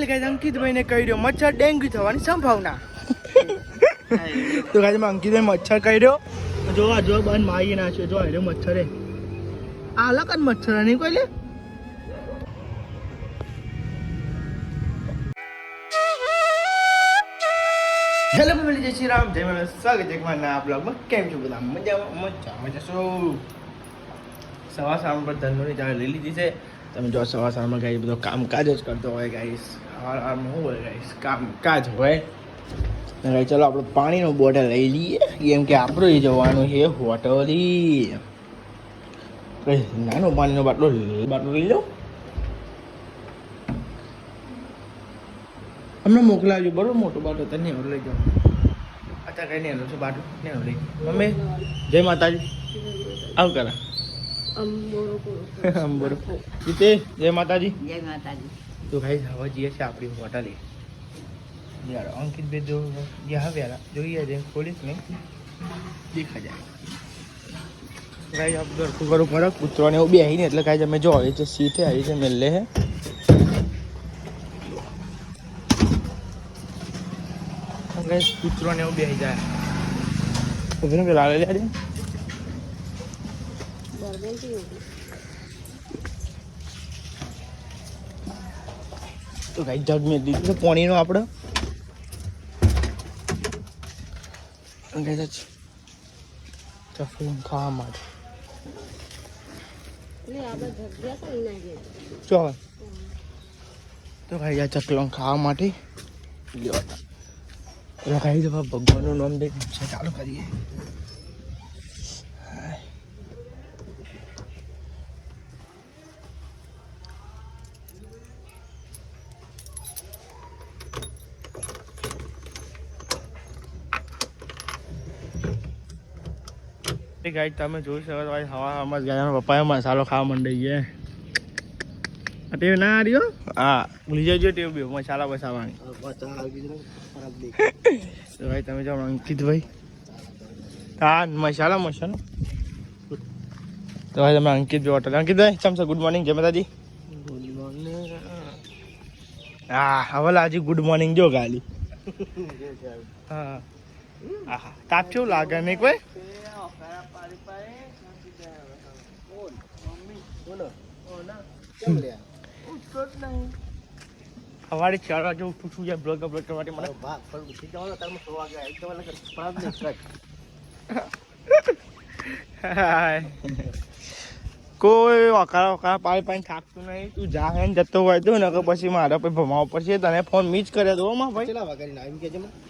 Guys અંકિતભાઈને કહી રહ્યો મચ્છર ડેન્ગ્યુ થવાની સંભાવના. તો ગાઈસ અંકિતભાઈ મચ્છર કહી રહ્યો જો આ જો બંધ મારી નાખ્યો જો આ મચ્છરે. આ અલગ જ મચ્છર નહીં કોઈ લે? હેલો ફેમિલી જય શ્રી રામ. જય મને સ્વાગત છે મારા બ્લોગમાં. કેમ છો બધા? મજામાં? મજા મજા. શું? સવાર સામ પર ધનુની ચાર લઈ લીધી છે. તમે જો સવાર સારમાં ગાઈ બધો કામકાજ જ કરતો હોય ગાઈસ. સવાર શું હોય ગાઈસ? કામકાજ હોય. ને ગાઈ ચલો આપણે પાણીનો બોટલ લઈ લઈએ. કેમ કે આપણે જવાનું છે હોટલી. નાનો પાણીનો બાટલો બાટલો લઈ લો. અમને મોકલાવજો બરોબર મોટો બાટલો તને એવું લઈ જાઓ. અત્યારે કઈ નહીં છું? બાટલો? ને એવું લઈ મમ્મી જય માતાજી. આવ કરા. અંબોરો જીતે જય માતાજી. જય માતાજી. તો ભાઈ હવે જઈએ છે આપણી હોટલે. યાર અંકિત બે જો જે હવે જોઈએ છે પોલીસ ને દેખા જાય. ભાઈ આપ દરખું કરું પડે કૂતરોને એવું બેહી ને એટલે કાંઈ તમે જો આવી છે સીટે આવી છે મેલ્લે હે. ગાઈસ કૂતરોને એવું બેહી જાય. તો ફિર લાલે લે તો ગાઈ જગ મેં દીધું છે પાણીનો આપણે. ગાઈ ખાવા માટે. ચો તો ખાઈ જા ચકલો ખાવા માટે. એટલે ખાઈ જવા ભગવાનનું નામ દે ચાલુ કરીએ. ગાઈ તમે જોઈ શકો ભાઈ હવા હમણાં ગયા પપ્પાએ મસાલો ખાવા માંડી ગયા ટેવ ના આ રહ્યો હા ભૂલી જજો ટેવ બી. મસાલા બસાવાની. તો ભાઈ તમે જાઓ અંકિતભાઈ. હા મસાલા મસાલો તો ભાઈ તમે અંકિત અંકિતભાઈ હોટલ અંકિતભાઈ ચમચા ગુડ મોર્નિંગ જય માતાજી. ગુડ મોર્નિંગ હા હવે લાજી ગુડ મોર્નિંગ જો ગાલી. હા. આહા તાપ કેવું લાગે નહીં કોઈ સવારે ચાર વાગે ઉઠું છું યાર બ્લોગ અપલોડ કરવા માટે મને હાય. કોઈ વકાળ વકાળ પાણી પાણી થાકતું નહીં. તું જા હે જતો હોય તો નકર પછી મારા પછી ભમાવો પડશે. તને ફોન મીચ કર્યો તો માં ભાઈ.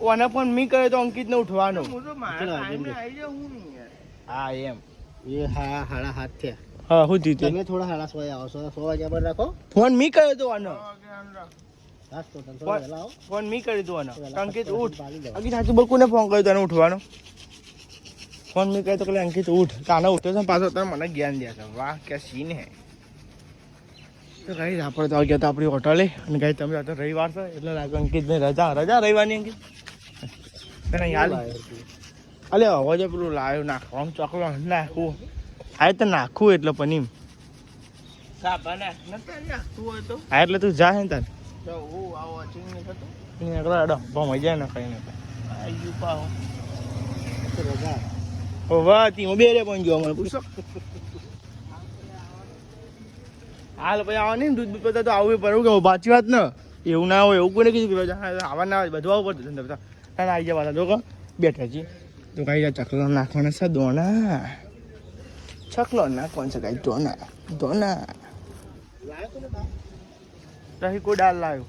ઓને ફોન મી કર્યો તો અંકિત ને ઉઠવાનો હા એમ. એ હા હાડા હાથ થયા. હા હું જીતે તમે થોડા હાડા સો આવો સો સો વાગ્યા પર રાખો. ફોન મી કર્યો તો આનો. ફોન- મી કરી દો આનો. અંકિત ઉઠ. અંકિત સાચું બકુને ફોન કર્યો તને ઉઠવાનો? ફોન મેં કહે તો કે અંકિત ઉઠ. તાને ઉઠ્યો છે ને પાછો તમે મને જ્ઞાન દે છે. વાહ ક્યાં સીન હે. તો ગાઈ આપણે તો ગયા હતા આપણી હોટલે અને ગાઈ તમે તો રવિવાર છે એટલે લાગે અંકિત ને રજા રજા રવિવારની અંકિત? તને યાદ અલે હવે જે પેલું લાવ્યું નાખવાનું ચોકલો નાખવું. હા તો નાખવું એટલે પનીમ એમ. નાખ હા એટલે તું જા હે ને તાર. એકલા હેડો બહુ મજા ને કઈ આયુ પાહો. રજા. ઓ વાહ બેરે પણ ગયો મને પૂછો. હાલ પછી આવા નહીં દૂધ દૂધ પતા તો આવું પડે કે પાછી વાત ને? એવું ના હોય એવું કોઈ કીધું કે હા, આવા ના બધું આવવું પડતું ધંધા બધા. ના આવી જવા તો જો બેઠા છીએ. તો કઈ ચકલો નાખવાના છે દોણા ચકલો નાખવાનું છે કઈ દોના દોના રહી કોઈ ડાલ લાવ્યો.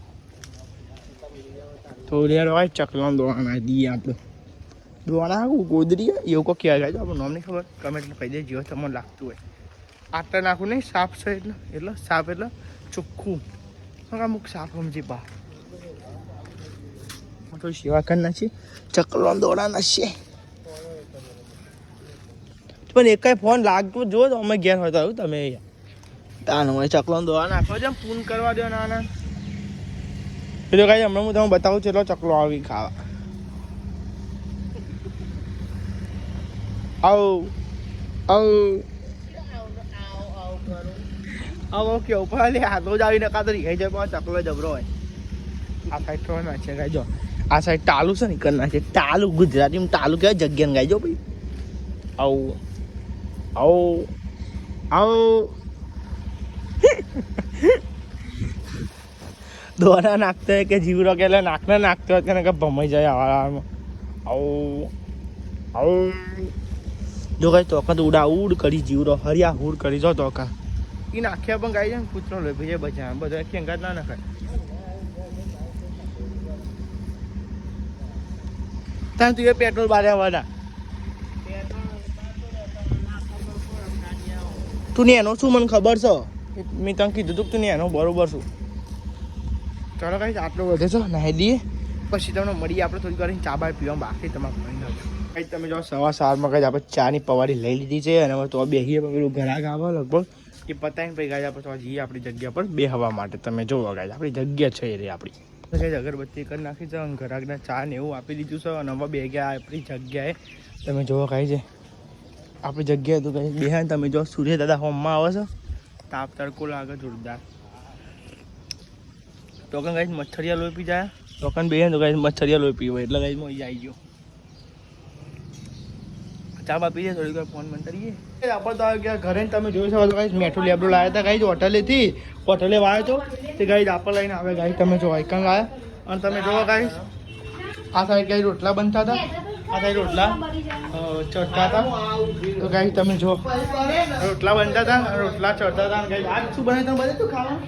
વાર હોય ચકલો દોણા દઈએ આપણે દોણા આવું ગોદરી એવું કોઈ કહેવાય. તો આપણું નામ નહીં ખબર. કમેન્ટ કહી દેજો તમને લાગતું હોય. આટલા નાખું નહીં સાફ છે એટલે એટલે સાફ એટલે ચોખ્ખું. અમુક સાફ સમજી બા? તો સેવા કરી નાખી ચકલો દોડા નાખીએ પણ એક ફોન લાગતો જો અમે ઘેર હોય તો આવ્યું તમે તાન હોય ચકલો દોડા નાખો છે ફોન કરવા દો નાના. એ તો હમણાં હું તમને બતાવું છું એટલો ચકલો આવી ખાવા. આવ આવ આવો કે ઉપર લે હાથો જ આવીને કાતરી ખાઈ જાય પણ ચકલો જબરો હોય આ સાઈડ તો નાખીએ ગાઈજો આ સાઈડ ટાલુ છે ને કર નાખીએ ટાલુ ગુજરાતીમાં ટાલુ કહેવાય જગ્યાને ગાઈજો ભાઈ આવું આવું આવું દોરા નાખતો હોય કે જીવરો કે એટલે નાખને નાખતો હોય કે કે ભમાઈ જાય આવા આવું આવું જો કઈ તો ઉડા ઉડ કરી જીવરો હરિયા હુડ કરી જો તોકા એ નાખ્યા પણ ગાઈ જાય કૂતરો લઈ ભાઈ બચા બધા ખેંગાત ના નાખાય. ત્યાં તું એ પેટ્રોલ બાર્યા વાળા તું એનો શું મને ખબર છે? મેં તને કીધું તું કે તું એનો બરોબર છું. ચાલો કઈ આટલો વધે છો, નાહી દઈએ. પછી તમને મળીએ આપણે થોડી વાર ચા બાર પીવા, બાકી તમારે કઈ તમે જો સવા સારમાં કઈ આપણે ચાની પવારી લઈ લીધી છે અને હવે તો બેહીએ પેલું ઘરાક આવે લગભગ. એ પતાવીને પછી ગાય આપણે તો જઈએ આપણી જગ્યા પર બેહવા માટે. તમે જોવો ગાય આપણી જગ્યા છે એ રે આપણી. કઈ અગરબત્તી કરી નાખી છે અને ઘરાકના ચા ને એવું આપી દીધું છે અને હવે બે આપણી જગ્યાએ. તમે જોવો કાંઈ છે આપણી જગ્યાએ તો કઈ બે તમે જો સૂર્ય દાદા હોમમાં આવે છે. તાપ તડકો લાગે જોરદાર. ટોકન કઈ મચ્છરિયા લોહી પી જાય. ટોકન બે તો કઈ મચ્છરિયા લોહી હોય એટલે કઈ મજા આવી ગયો. ચા બા પીએ થોડીક વાર ફોન બંધ કરીએ. આપણે તો ગયા ઘરે તમે જોઈ શકો છો ગાઈ મેઠું લેબડો લાવ્યા હતા ગાઈ હોટલેથી હોટલે વાયો તો. તે ગાઈ આપણે લઈને આવે ગાઈ તમે જો આઈકન લાવ્યા. અને તમે જોવો ગાઈ આ સાઈડ ગાઈ રોટલા બનતા હતા. આ સાઈડ રોટલા ચડતા હતા. તો ગાઈ તમે જો, રોટલા બનતા હતા, રોટલા ચડતા હતા. ગાઈ આજ શું બને તમે બધે ખાવાનું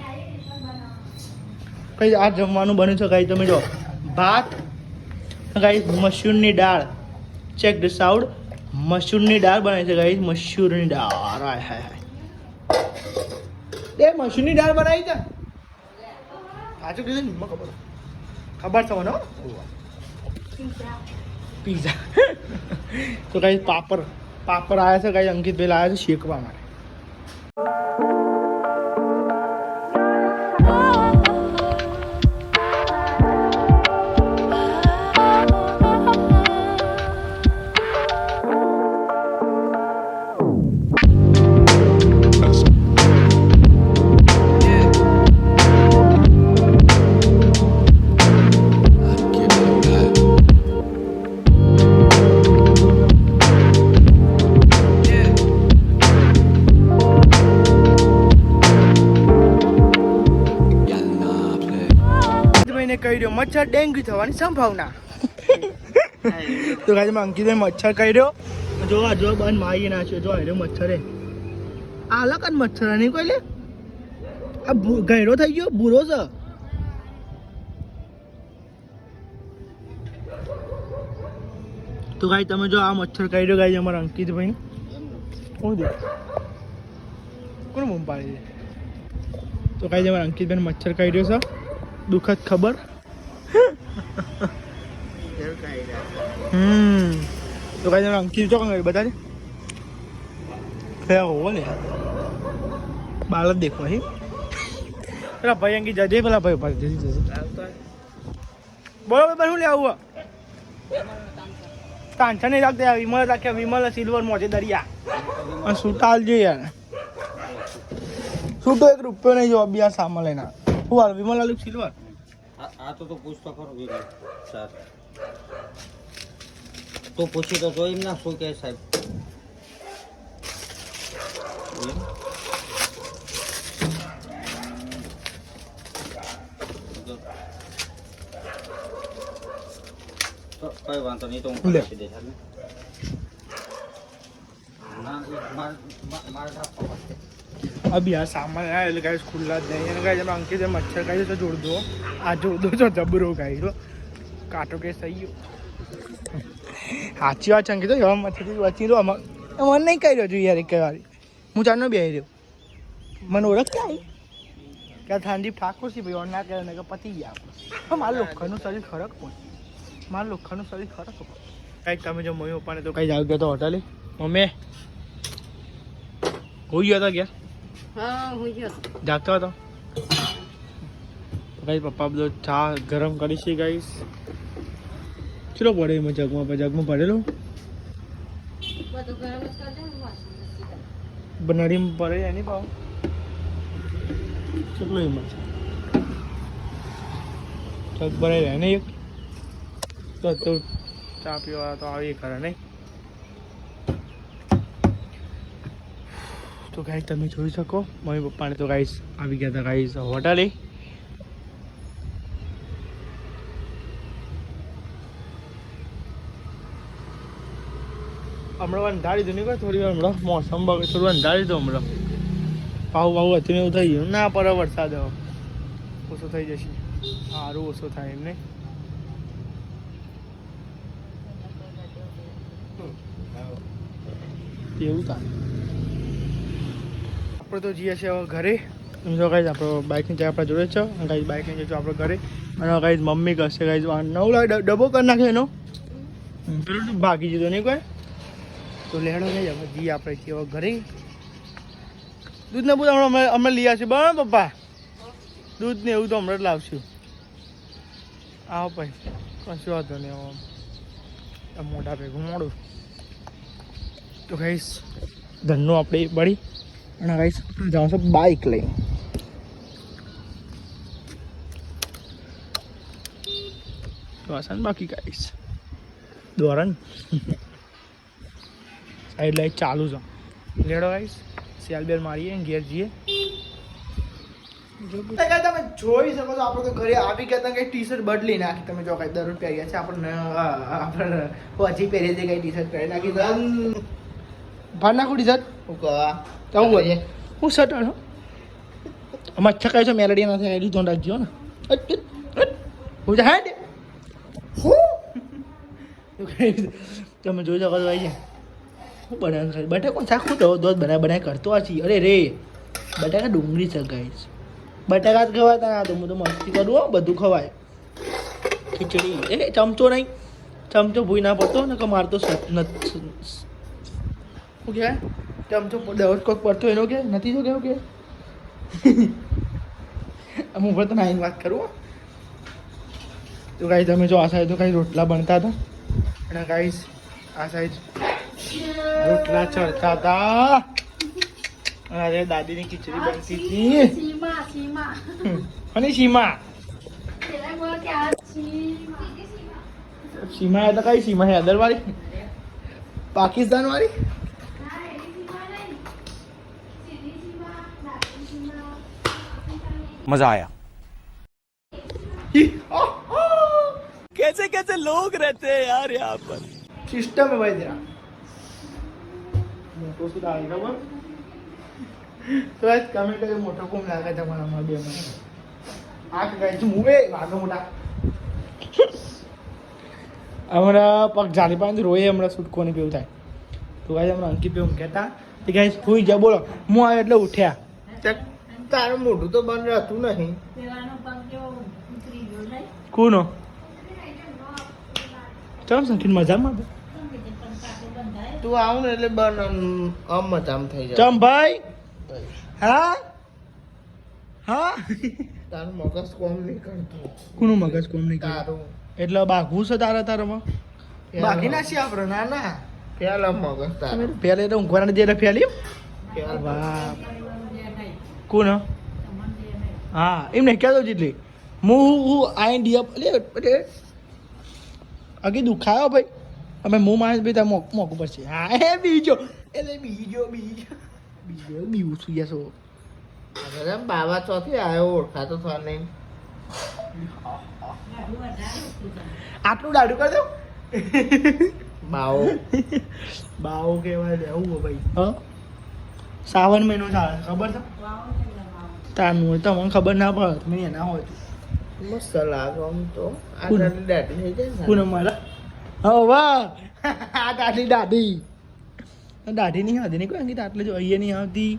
કઈ આ જમવાનું બન્યું છે ગાઈ તમે જો. ભાત ગાઈ મશરૂમની દાળ. ચેક આઉટ મશરૂમની દાળ બનાવી છે ગાઈ મસૂરની દાળ. હાય હાય હાય. એ મસૂરની દાળ બનાવી છે? સાચું કીધું ને? ખબર ખબર છે મને પીઝા. તો ગાઈ પાપડ. પાપડ આવ્યા છે ગાઈ અંકિતભાઈ લાવ્યા છે શેકવા માટે. મચ્છર ડેન્ગ્યુ થવાની સંભાવના. તો કાજે અંકિતભાઈ મચ્છર કહી રહ્યો. જો આ જો બંધ મારી નાખ્યો જો આવ્યો મચ્છરે. આ અલગ જ મચ્છર નહીં કોઈ લે? આ ભૂ- થઈ ગયો ભૂરો છે. તો ગાઈ તમે જો આ મચ્છર કહી રહ્યો ગાઈ અમારા અંકિતભાઈ. કોણ દે કોણ બૂમ પાડી દે તો કાંઈ અમારા અંકિતભાઈ મચ્છર કહી રહ્યો છે. દુઃખદ ખબર. હમ. તો કાંઈ અંકિત જો કંઈ બતાજે થયા હોવો ને. બાલ જ દેખવા હી. પેલા ભાઈ અંકી જજે, પેલા ભાઈ ભાઈ જલ્દી જશે બોલો ભાઈ શું લે આવું ટાંચા નહીં રાખતા વિમલ રાખ્યા વિમલ સિલ્વર મોજે દરિયા. અને સુટાલ જોઈએ યાર. છૂટો એક રૂપિયો નહીં, જો અભ્યાસ સામે લઈને. શું હાલ, વિમલ આલુ સિલ્વર આ આ તો તો પૂછતો ખરો વિનય સર તો પૂછી તો જોઈ ના શું કે સાહેબ. તો કઈ વાંધો નહીં તો હું લખી દઈશ માર- માર- यहाँ सामान આવ્યા એટલે ગાઈસ ખુલ્લા જ નહીં અને ગાઈસ એમાં અંકિત મચ્છર કાઢ્યો તો જોડદો આ જોડદો છો જબરો કાઢ્યો કાંટો કેસ થઈ ગયો સાચી વાત છે અંકિત હવે મચ્છરથી બચી દો આમાં એ મને નહીં કર્યો છું યાર એક વાર હું ચારનો બેહી રહ્યો મને ઓળખ આવી કે થાનદીપ ઠાકોર છે ભાઈ ઓરના કરે કે પતી ગયા આપણે લોખંડનું શરીર ખરક પણ મારા લોખંડનું શરીર ખરક પણ કાંઈક તમે જો મમ્મી પપ્પાને તો કંઈ જાવ ગયો તો હોટલે મમ્મી હોઈ ગયો હતા ગયા હા જાગતો હતો? ગાઈસ પપ્પા બધો ચા ગરમ કરી છે ગાઈસ ચલો પડે એમાં જગમાં જગમાં પડેલું. કરી. નળીમાં પડે એની પાવ ચલો એમાં. છે જગ ભરાઈ રહે નહીં એક? તો તો ચા પીવા તો આવી ખરા નહીં? તો ગાઈસ તમે જોઈ શકો. મમ્મી પપ્પાને તો ગાઈસ આવી ગયા હતા ગાઈસ હોટલે. હમણાં અંધારી દીધું નહીં થોડી વાર હમણાં મોસમ બગડે, થોડું અંધારી દીધું હમણાં. પાવું પાવું હતું એવું થઈ ગયું. ના, પર વરસાદ ઓછો થઈ જશે. સારું ઓછો થાય એમને એવું થાય. આપણે તો જઈએ છીએ હવે ઘરે. જો કાંઈ આપણો બાઇકની જાય આપણે જોડે છે. અને કાંઈ બાઇકની જઈશું આપણે ઘરે. અને કાંઈ મમ્મી કરશે. કાંઈ નવ લાખ ડબ્બો કરી નાખે એનો. ભાગી જતો નહીં કોઈ? તો લેડો નહીં હવે જઈએ આપણે હવે ઘરે. દૂધને બધું હમણાં અમે અમે લઈ આવશું. બરાબર, પપ્પા? દૂધ ને એવું તો હમણાં જ લાવશું. આવો ભાઈ કશું વાંધો નહીં, આવો. મોટા ભેગું મોડું. તો કહીશ ધનનું આપણે બળી અને ગાઈસ આપણે જાઉં છું બાઇક લઈ. તો બાકી ગાઈસ દોરણ. સાઈડ લાઈટ ચાલુ છે. લેડો ગાઈસ સેલ બેલ મારીએ ને ઘેર જઈએ. તમે જોઈ શકો છો આપણે તો ઘરે આવી ગયા હતા કઈ ટી શર્ટ બદલી નાખી. તમે જો કઈ દરરોજ પહેરી ગયા છે આપણને આપણે હજી પહેરી હતી કઈ ટી શર્ટ પહેરી નાખી. ભાર નાખું ટી શર્ટ કહા તો હું શર્ટ છો મચ્છર કહે છે મેલડી નથી આવી ધોન રાખજો ને. હું જા હેડ. હું? તમે જોઈ શકો ભાઈ છે. હું બનાવ બટાકો શાક હું તો દોધ બનાવી કરતો આ છીએ અરે રે બટાકા ડુંગળી છે બટાકા જ ખવાતા ના તો હું તો મસ્તી કરું હો બધું ખવાય. ખીચડી. એ ચમચો નહીં. ચમચો ભૂઈ ના પડતો ને કે મારતો શું કહેવાય ચમચો દરરોજ કોઈક પડતો એનો કે? નથી જો કેવું કે? અમુક ઉપર તમે આવીને વાત કરું તો કાંઈ તમે જો આ સાઈડ તો કાંઈ રોટલા બનતા હતા. અને કાંઈ આ સાઈડ રોટલા ચડતા હતા. અરે દાદીની ખીચડી બનતી હતી. સીમા સીમા. અને સીમા? સીમા. એ તો કઈ સીમા હૈદર વાળી પાકિસ્તાન વાળી હા એની સીમા નહીં સીધી સીમા નાની સીમા मजा आया कैसे कैसे लोग रहते हैं यार यहाँ पर सिस्टम है भाई तेरा મોટો શું લાગે ખબર તો આજ કમેન્ટ કરી મોટો કોમ લાગે તમારામાં બે મને આ ગાય છે મુવે વાગો મોટા હમણાં પગ જાલી પાસે રોય હમણાં છૂટકો નહીં પેલું થાય તો ગાય હમણાં અંકિત પેલું કહેતા કે ગાય ફૂઈ જા બોલો હું આવ્યો એટલે ઉઠ્યા ચક, તારું મોઢું તો બંધ રહેતું નહીં. કુનો? ચાલ સંકીન મજામાં તું આવું ને એટલે બન આમ- મજામ થઈ જાય. ચમ ભાઈ? હા? હા? તારું મગજ કોમ નહીં કરતું. કોનું મગજ કોમ નહીં તારું. એટલે બાઘવું છે તારા તારામાં? બાકી ના છે આપણે ના ના. પેલા મગજ તારું. પહેલે તો ઊંઘવાના જે ફેલી. પેલા વાહ. કોણ હા? એમ નહીં કહેતો જેટલી. હું હું આઈ ડિયા એટલે એટલે અગી દુખાયો ભાઈ. અમે હું માણસ ભાઈ ત્યાં મોક મોક ઉપર છે. હા એ બીજો. એટલે બીજો બીજો. બીજો બીવું છું. યસો બાબા ચોથી આવ્યો ઓળખાતો થવા નહીં. આટલું દાડું કરી દઉં? બાવો. બાવો કહેવાય લેવું ભાઈ. હ? શ્રાવણ મહિનો ચાલે ખબર છે? તારનું હોય તો મને ખબર ના પડે તમે એના હોય. મસ્ત લાગે આમ તો. ને. કોને મારા હા વાહ! આ દાઢી દાઢી દાઢી નહીં આવતી નહીં કોઈ અંકિત આટલે જો અહીંયા નહીં આવતી.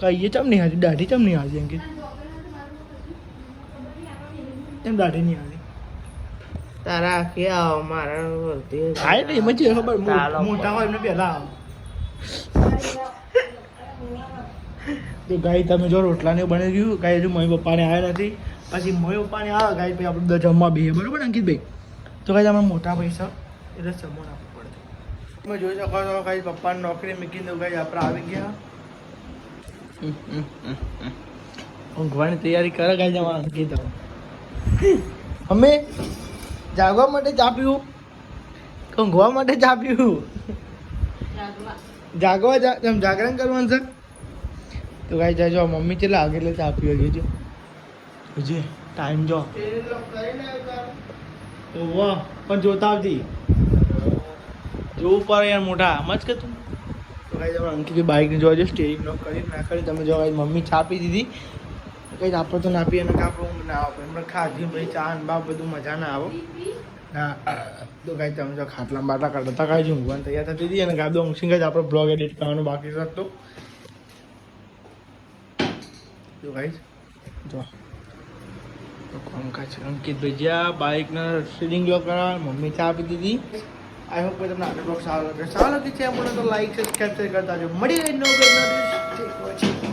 કહીએ ચમ નહીં આવતી? દાઢી ચમ નહીં આવતી અંકિત? એમ દાઢી નહીં આવતી. તારા આખી આવો મારા વર્તી. હા એટલે એમ જ ખબર. મોટા હોય એમને પહેલાં આવે. તો ગાય તમે જો રોટલા ને બની ગયું ગાય હજુ મમ્મી પપ્પાને આવ્યા નથી. પછી મમ્મી પપ્પાને આવે ગાય પછી આપણે બધા જમવા બેહીએ. બરાબર અંકિતભાઈ? તો ગાય તમારા મોટા પૈસા એટલે જમવાનું આપવું પડે. તમે જોઈ શકો છો ગાય પપ્પાને નોકરી મૂકી દઉં ગાય આપણે આવી ગયા. ઊંઘવાની તૈયારી કરે ગાય તમારા અંકિત અમે જાગવા માટે ચા પીવું? ઊંઘવા માટે ચા પીવું? જાગવા. જાગવા જાગરણ કરવાનું છે? તો ગાઈ જાજો મમ્મી કેટલા વાગે એટલે ચા પીવા ગઈ જો. હજી ટાઈમ જો. તો વાહ પણ જોતા આવતી જોવું પડે યાર મોટા આમ જ કે તું? તો ગાઈ તમે અંકિત બાઇક જોવા જો સ્ટેરિંગ લોક કરી ના કરી તમે જો ગાઈ મમ્મી ચા પી દીધી. કઈ આપણે તો ના પીએ અને ઊંઘ ના આવે એમને ખાધી ભાઈ ચા ને બા બધું મજા ના આવે. ના તો કાંઈ તમે જો ખાટલા બાટલા કરતા કાંઈ જ ઊંઘવાની તૈયાર થતી હતી અને ગાદો ઊંઘી જ આપણે બ્લોગ એડિટ કરવાનું બાકી છે તો. જો ગાઈસ જો. તો કામકાજ અંકિતભાઈ જ્યાં બાઇકના સ્ટીરિંગ લોક કરાવવા મમ્મી ચા આપી દીધી આઈ હોપ કે તમને આગળ બ્લોગ સારો લાગે. સારો લાગે છે આપણે તો લાઈક સબસ્ક્રાઈબ કરતા જો મળી ગઈ નો